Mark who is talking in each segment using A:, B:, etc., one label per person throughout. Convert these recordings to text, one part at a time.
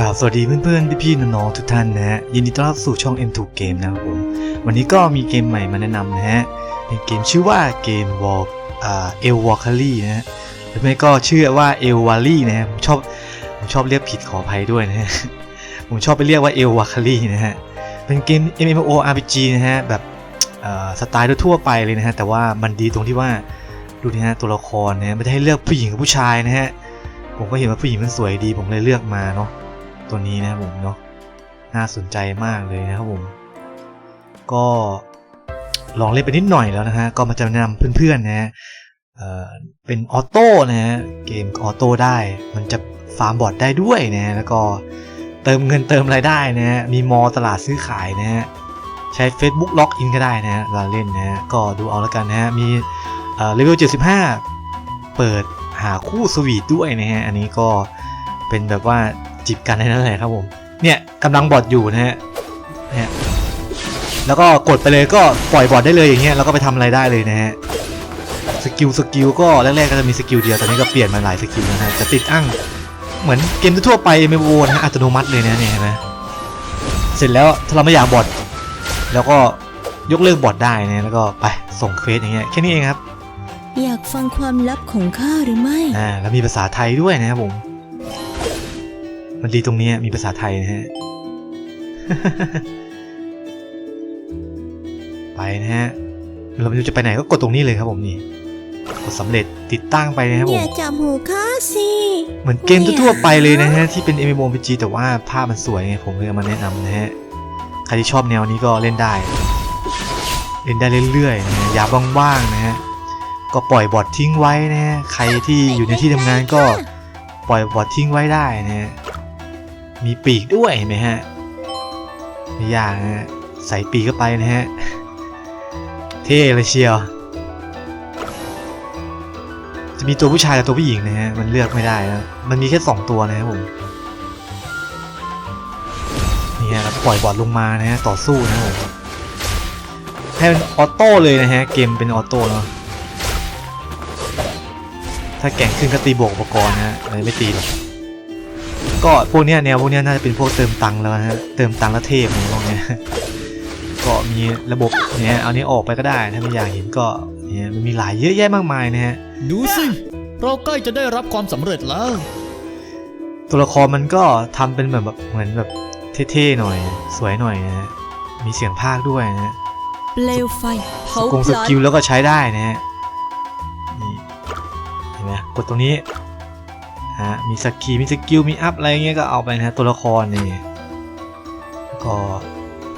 A: กราบสวัสดีเพื่อนๆ พี่ๆ น้องๆ ทุกท่านนะฮะ ยินดีต้อนรับสู่ช่อง M2 Game นะครับผม วันนี้ก็มีเกมใหม่มาแนะนำนะฮะ เป็นเกมชื่อว่าเกม Wall อ่า El w a l k y นะฮะหรือไม่ก็ชื่อว่า El w a l l y นะฮะผมชอบผมชอบเรียกผิดขออภัยด้วยนะฮะ ผมชอบไปเรียกว่า El w a l k y นะฮะ เป็นเกม MMORPG นะฮะ แบบอ่อสไตล์ทั่วไปเลยนะฮะ แต่ว่ามันดีตรงที่ว่าดูนะฮะตัวละครนะฮะไม่ได้ให้เลือกผู้หญิงกับผู้ชายนะฮะผมก็เห็นว่าผู้หญิงมันสวยดี ผมเลยเลือกมาเนาะ ตัวนี้นะครับผมเนาะน่าสนใจมากเลยนะครับผม ก็ลองเล่นไปนิดหน่อยแล้วนะฮะก็มาจะแนะนำเพื่อนๆนะฮะเป็นออโต้นะฮะเกมออโต้ได้ มันจะฟาร์มบอทได้ด้วยนะฮะแล้วก็เติมเงินเติมรายได้นะฮะมีมอตลาดซื้อขายนะฮะใช้ Facebook ล็อกอินก็ได้นะฮะเวลาเล่นนะฮะก็ดูเอาแล้วกันนะฮะมีเอ่อเลเวล75 เปิดหาคู่สวีทด้วยนะฮะอันนี้ก็เป็นแบบว่า จีบกันในนั้นแหละครับผมเนี่ยกำลังบอดอยู่นะฮะเนี่ยแล้วก็กดไปเลยก็ปล่อยบอดได้เลยอย่างเงี้ยแล้วก็ไปทำอะไรได้เลยนะฮะสกิลสกิลก็แรกๆก็จะมีสกิลเดียวตอนนี้ก็เปลี่ยนมาหลายสกิลนะฮะจะติดอั้งเหมือนเกมทั่วๆไปเมโวนะฮะอัตโนมัติเลยนะเนี่ยเห็นไหมเสร็จแล้วถ้าเราไม่อยากบอดแล้วก็ยกเลิกบอดได้นะแล้วก็ไปส่งเควสอย่างเงี้ยแค่นี้เองครับ
B: อยากฟังความลับของข้าหรือไม่
A: อ่าแล้วมีภาษาไทยด้วยนะครับผม มันดีตรงนี้มีภาษาไทยนะฮะ ไปนะฮะ เราไม่รู้จะไปไหนก็กดตรงนี้เลยครับผมนี่ กดสำเร็จติดตั้งไปนะครับผ
B: อย่ามจับหูข้าสิ
A: เหมือนเกมทั่วๆไปเลยนะฮะ ที่เป็น MMORPG แต่ว่าภาพมันสวยไงผมเลยเอามาแนะนำนะฮะ ใครที่ชอบแนวนี้ก็เล่นได้ เล่นได้เรื่อยๆนะฮะยามว่างๆนะฮะ ก็ปล่อยบอททิ้งไว้นะฮะ ใครที่อยู่ในที่ทำงานก็ปล่อยบอททิ้งไว้ได้นะฮะ มีปีกด้วยเห็นไหมฮะไม่ยากนะฮะใส่ปีกเข้าไปนะฮะ เท่เลยเชียว จะมีตัวผู้ชายกับตัวผู้หญิงนะฮะ มันเลือกไม่ได้นะ มันมีแค่สองตัวนะครับผม นี่ฮะแล้วปล่อยบอทลงมานะฮะ ต่อสู้นะครับผมให้มันออโต้เลยนะฮะ เกมเป็นออโต้เนาะ ถ้าแก่งขึ้นก็ตีบวกอุปกรณ์นะฮะไม่ตีหรอก ก็พวกเนี้ยแนวพวกเนี้ยน่าจะเป็นพวกเติมตังค์แล้วนะฮะเติมตังค์แล้วเทพอะไรพวกเนี้ยก็มีระบบเนี่ยเอานี้ออกไปก็ได้ถ้าไม่อยากเห็นก็เนี่ยมันมีหลายเยอะแยะมากมายนะฮะ
C: ดูสิเราใกล้จะได้รับความสำเร็จแล้ว
A: ตัวละครมันก็ทำเป็นเหมือนแบบเหมือนแบบเท่ๆหน่อย สวยหน่อยนะฮะมีเสียงภาคด้วยนะฮะ
B: เปลวไฟเผาก
A: ง
B: พ
A: ส
B: ลัน
A: กิลแล้วก็ใช้ได้นะฮะนี่เห็นไหมกดตรงนี้ ฮะมีสกิลมีสกิลมีอัพอะไรเงี้ยก็เอาไปนะฮะตัวละครนี่แล้วก็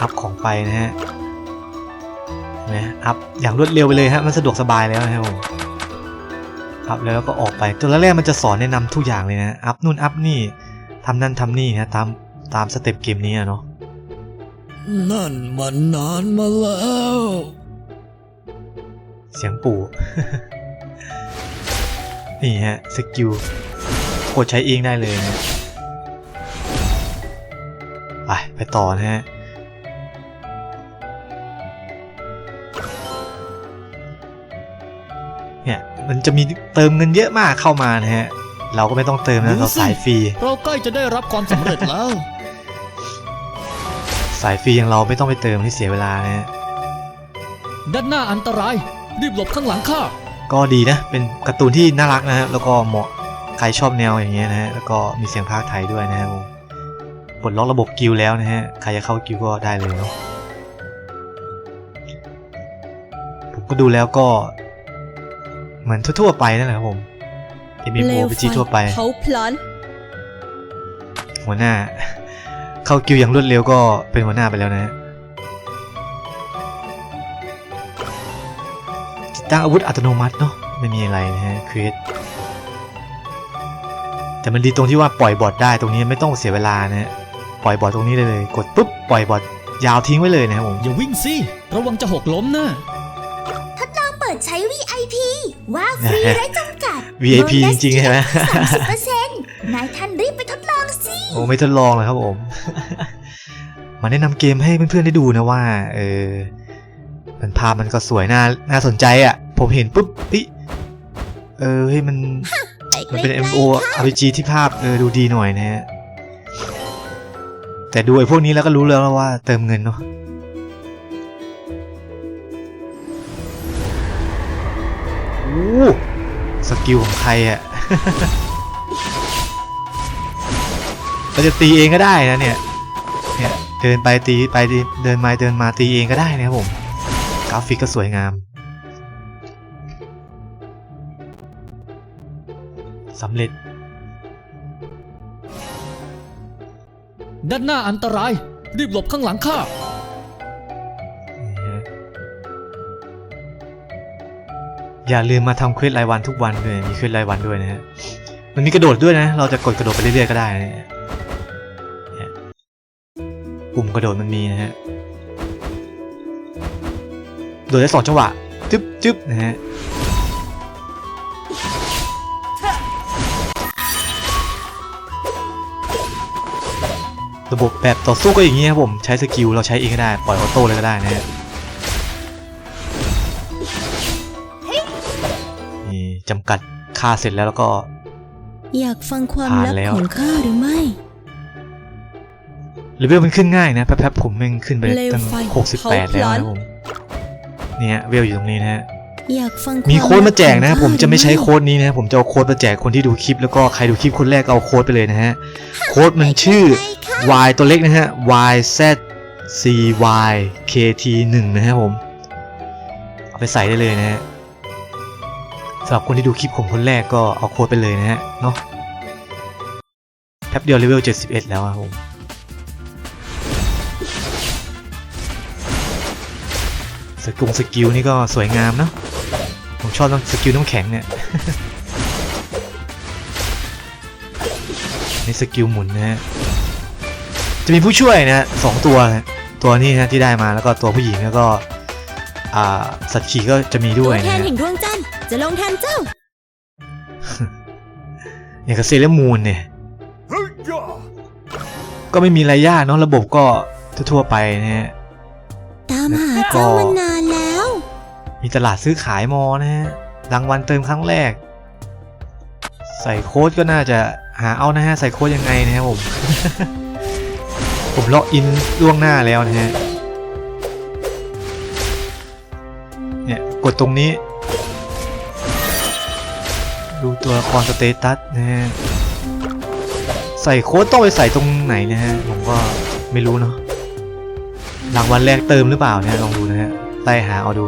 A: อัพของไปนะฮะเห็นไหมอัพอย่างรวดเร็วไปเลยฮะมันสะดวกสบายแล้วนะครับผมอัพแล้วก็ออกไปตัวแรกๆมันจะสอนแนะนำทุกอย่างเลยนะอัพนู่นอัพนี่ทำนั่นทำนี่นะตามตามสเต็ปเกมนี้อะเนาะ
C: นั่นมันนานมาแล้ว
A: เสียงปู่ นี่ฮะสกิล กดใช้เองได้เลยนะไปไปต่อนะฮะเนี่ยมันจะมีเติมเงินเยอะมากเข้ามานะฮะ เราก็ไม่ต้องเติมนะ
C: ดู
A: เรา
C: สิ
A: สายฟรี
C: เราใกล้จะได้รับความสำเร็จแล้ว
A: สายฟรีอย่างเราไม่ต้องไปเติมให้เสียเวลานะฮะ
C: ด้านหน้าอันตราย รีบหลบข้างหลังข้า
A: ก็ดีนะ เป็นการ์ตูนที่น่ารักนะฮะ แล้วก็เหมาะ ใครชอบแนวอย่างเงี้ยนะฮะแล้วก็มีเสียงภาคไทยด้วยนะครับผมปลดล็อกระบบกิลด์แล้วนะฮะใครจะเข้ากิลด์ก็ได้เลยเนาะผมก็ดูแล้วก็ เหมือนทั่วๆไปนั่นแหละครับผม
B: เปล
A: MMO
B: ว
A: ไป
B: ไฟ
A: จีทั่วไป
B: เผาพลัน
A: หัวหน้า เข้ากิลด์อย่างรวดเร็วก็เป็นหัวหน้าไปแล้วนะฮะติดตั้งอาวุธอัตโนมัติเนาะไม่มีอะไรนะฮะครีเอท แต่มันดีตรงที่ว่าปล่อยบอทได้ตรงนี้ไม่ต้องเสียเวลานะฮะปล่อยบอทตรงนี้เลยเลยกดปุ๊บปล่อยบอทยาวทิ้งไว้เลยนะครับผม
C: อย่าวิ่งสิระวังจะหกล้มนะ
D: เปิดใช้ VIP ว่าฟรีไร้จำกัด
A: VIP จริงๆใช่ไหม
D: สามสิบเปอร์เซ็นต์นายท่านรีบไปทดลองสิ
A: โอ้ไม่ทดลองเลยครับผม มาแนะนำเกมให้เพื่อนๆได้ดูนะว่า เออ มันภาพมันก็สวยน่าน่าสนใจอะ่ะ ผมเห็นปุ๊บเฮ้ยเออเฮ้ยมัน มันเป็น MO RPG ที่ภาพเออดูดีหน่อยนะฮะ แต่ดูไอ้พวกนี้แล้วก็รู้แล้วว่าเติมเงินเนาะโอ้สกิลของใครอะเราจะตีเองก็ได้นะเนี่ย เนี่ย เดินไปตีไปตีเดินมาเดินมาตีเองก็ได้นะครับผม กราฟิกก็สวยงาม สำเร็จ
C: ด้านหน้าอันตราย รีบหลบข้างหลังข้า
A: อย่าลืมมาทำเควสรายวันทุกวันด้วยมีเควสรายวันด้วยนะฮะ มันมีกระโดดด้วยนะ เราจะกดกระโดดไปเรื่อยๆก็ได้นะเนี่ยเนี่ยปุ่มกระโดดมันมีนะฮะ โดดได้สองจังหวะ จึ๊บจึ๊บนะฮะ ระบบแบบต่อสู้ก็อย่างนี้ครับผมใช้สกิลเราใช้เองก็ได้ปล่อยออโต้เลยก็ได้นะฮะนี่จำกัดค่าเสร็จแล้วแล้วก็
B: อยากฟังความ
A: ผ่าน
B: ลับ
A: แล้ว
B: ของข้าหรือไม่
A: เลเวลมันขึ้นง่ายนะแป๊บๆผมแม่งขึ้นไป
B: เปลว
A: ตั้ง
B: ไฟ
A: 68แล้วนะผมเนี่ยเวลอยู่ตรงนี้นะฮะ
B: อยากฟัง
A: มี
B: ว
A: โค้ดมาแจกนะ
B: ลับของ
A: ผมจะไม่ใช้
B: ข้าหรือ
A: โค้ดนี้นะผมจะเอาโค้ดมาแจกคนที่ดูคลิป แล้วก็ใครดูคลิปคนแรกก็เอาโค้ดไปเลยนะฮะ โค้ดมันชื่อ y ตัวเล็กนะฮะ y z c y k t 1นะฮะผม เอาไปใส่ได้เลยนะฮะสำหรับคนที่ดูคลิปผมคนแรกก็เอาโค้ดไปเลยนะฮะเนาะแป๊บเดียวเลเวล 71 แล้วอะผมสกุลสกิลนี่ก็สวยงามเนาะ ผมชอบสกิลน้ำแข็งเนี่ยนี่สกิลหมุนนะฮะจะมีผู้ช่วยนะฮะสองตัวนะตัวนี้นะที่ได้มาแล้วก็ตัวผู้หญิงแล้วก็อ่าสัตว์ขี่ก็จะมีด้
B: ตั
A: ว
B: วยแท
A: นะ
B: น
A: ฮะ
B: แห่งดวงจันทร์จะลงแทนเจ้า
A: อย่างกับเซเลอร์มูนเนี่ยก็ไม่มีอะไรยากเนาะระบบก็ทั่วๆไปนะฮะ
B: ตามหาเจ้ามานานแล้ว
A: มีตลาดซื้อขายมอนะฮะรางวัลเติมครั้งแรก ใส่โค้ดก็น่าจะหาเอานะฮะใส่โค้ดยังไงนะครับผม ผมล็อกอินล่วงหน้าแล้วนะฮะเนี่ยกดตรงนี้ ดูตัวละครสเตตัสนะฮะใส่โค้ดต้องไปใส่ตรงไหนนะฮะผมก็ไม่รู้เนาะรางวัลแรกเติมหรือเปล่าเนี่ยลองดูนะฮะไล่หาเอาดู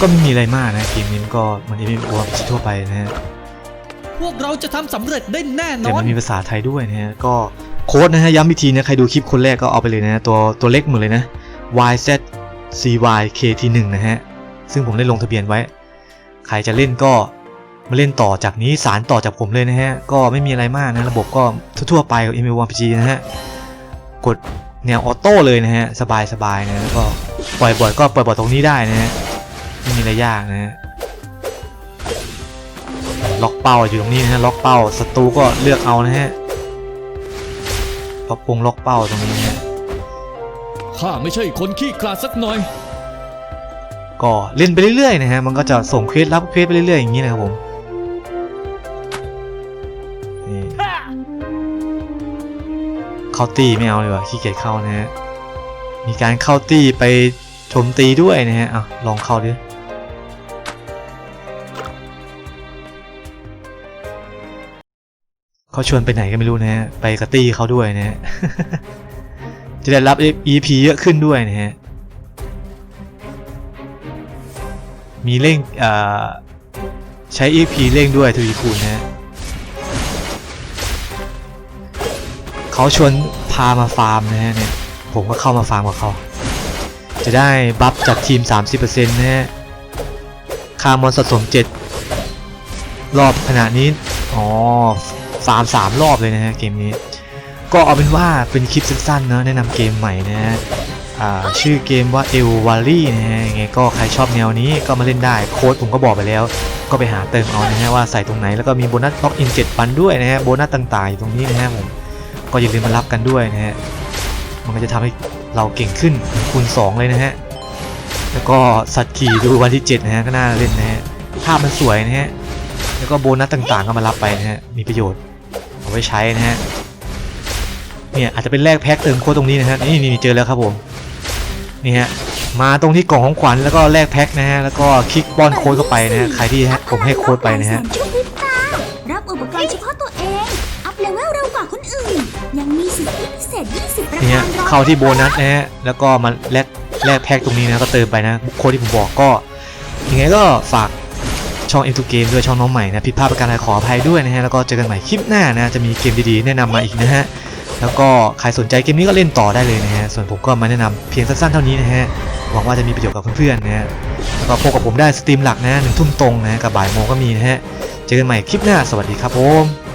A: ก็ไม่มีอะไรมากนะเกมนี้มันก็เหมัน MMO ทั่วไปนะฮะ
C: พวกเราจะทำสำเร็จได้แน่น
A: แต่
C: อ
A: มันนมีภาษาไทยด้วยนะฮะก็โค้ดนะฮะย้ำอีกทีนะใครดูคลิปคนแรกก็เอาไปเลยนะฮะตัวตัวเล็กหมดเลยนะ YZCYKT1 นะฮะซึ่งผมได้ลงทะเบียนไว้ ใครจะเล่นก็มาเล่นต่อจากนี้สารต่อจากผมเลยนะฮะ ก็ไม่มีอะไรมากนะ ระบบก็ทั่วๆไปกับ MMORPG นะฮะ กดแนวออโต้เลยนะฮะ สบายๆนะแล้วก็ปล่อยบ่อยก็ปล่อยบ่อยตรงนี้ได้นะฮะ ไม่มีอะไรยากนะฮะล็อกเป้าอยู่ตรงนี้นะฮะล็อกเป้าศัตรูก็เลือกเอานะฮะล็อกปงล็อกเป้าตรงนี้นะฮะ
C: ข้าไม่ใช่คนขี้ขลาดสักหน่อย
A: ก็เล่นไปเรื่อยๆนะฮะมันก็จะส่งเควสรับเควสไปเรื่อยๆอย่างนี้นะครับผมนี่เข้าตีไม่เอาเลยว่ะขี้เกียจเข้านะฮะมีการเข้าตีไปโจมตีด้วยนะฮะอะลองเข้าดิ เขาชวนไปไหนก็ไม่รู้นะฮะไปกระตี้เขาด้วยนะฮะจะได้รับ EP เยอะขึ้นด้วยนะฮะมีเร่งใช้ EP เร่งด้วยทวีคูณนะฮะเขาชวนพามาฟาร์มนะฮะเนี่ยผมก็เข้ามาฟาร์มกับเขาจะได้บัฟจากทีม 30%นะฮะค่ามอนสะสม 7 รอบขณะนี้ อ๋อ ฟาร์ม3รอบเลยนะฮะเกมนี้ ก็เอาเป็นว่าเป็นคลิปสั้นๆเนอะแนะนำเกมใหม่นะฮะชื่อเกมว่า e l v a l l y นะฮะยังไงก็ใครชอบแนวนี้ก็มาเล่นได้โค้ดผมก็บอกไปแล้ว ก็ไปหาเติมเอานะฮะว่าใส่ตรงไหนแล้วก็มีโบนัสล็อกอิน7ปันด้วยนะฮะโบนัสต่างๆอยู่ตรงนี้นะฮะผมก็อย่าลืมมารับกันด้วยนะฮะมันก็จะทำให้เราเก่งขึ้นคูณ 2 เลยนะฮะแล้วก็สัตว์ขี่ดูวันที่7นะฮะก็น่าเล่นนะฮะภาพมันสวยนะฮะแล้วก็โบนัสต่างๆก็มารับไปนะฮะมีประโยชน์ เอาไว้ใช้นะฮะเนี่ยอาจจะเป็นแลกแพ็คเติมโค้ดตรงนี้นะฮะนี่นี่เจอแล้วครับผมนี่ฮะมาตรงที่กล่องของขวัญแล้วก็แลกแพ็คนะฮะแล้วก็คลิกป้อนโค้ดเข้าไปนะฮะใครที่ฮะผมให้โค้ดไปนะฮะ
D: แสนชั่วพริบตารับอุปกรณ์เฉพาะตัวเอง อัพเลเวลเร็วกว่าคนอื่น ยังมีสิทธิพิเศษ 20ประ
A: นี่
D: กา
A: ฮะ
D: รรอ
A: เข้าที่โบนัสนะฮะแล้วก็มาแลกแลกแพ็กตรงนี้นะก็เติมไปนะโค้ดที่ผมบอกก็ยังไงก็ฝาก ช่อง M2 Game ด้วยช่องน้องใหม่นะผิดพลาดประการใดขออภัยด้วยนะฮะแล้วก็เจอกันใหม่คลิปหน้านะจะมีเกมดีๆแนะนำมาอีกนะฮะแล้วก็ใครสนใจเกมนี้ก็เล่นต่อได้เลยนะฮะส่วนผมก็มาแนะนำเพียงสั้นๆเท่านี้นะฮะหวังว่าจะมีประโยชน์กับเพื่อนๆนะฮะแล้วก็พบกับผมได้สตรีมหลักนะหนึ่งทุ่มตรงนะฮะกับบ่ายโมงก็มีนะฮะเจอกันใหม่คลิปหน้าสวัสดีครับผม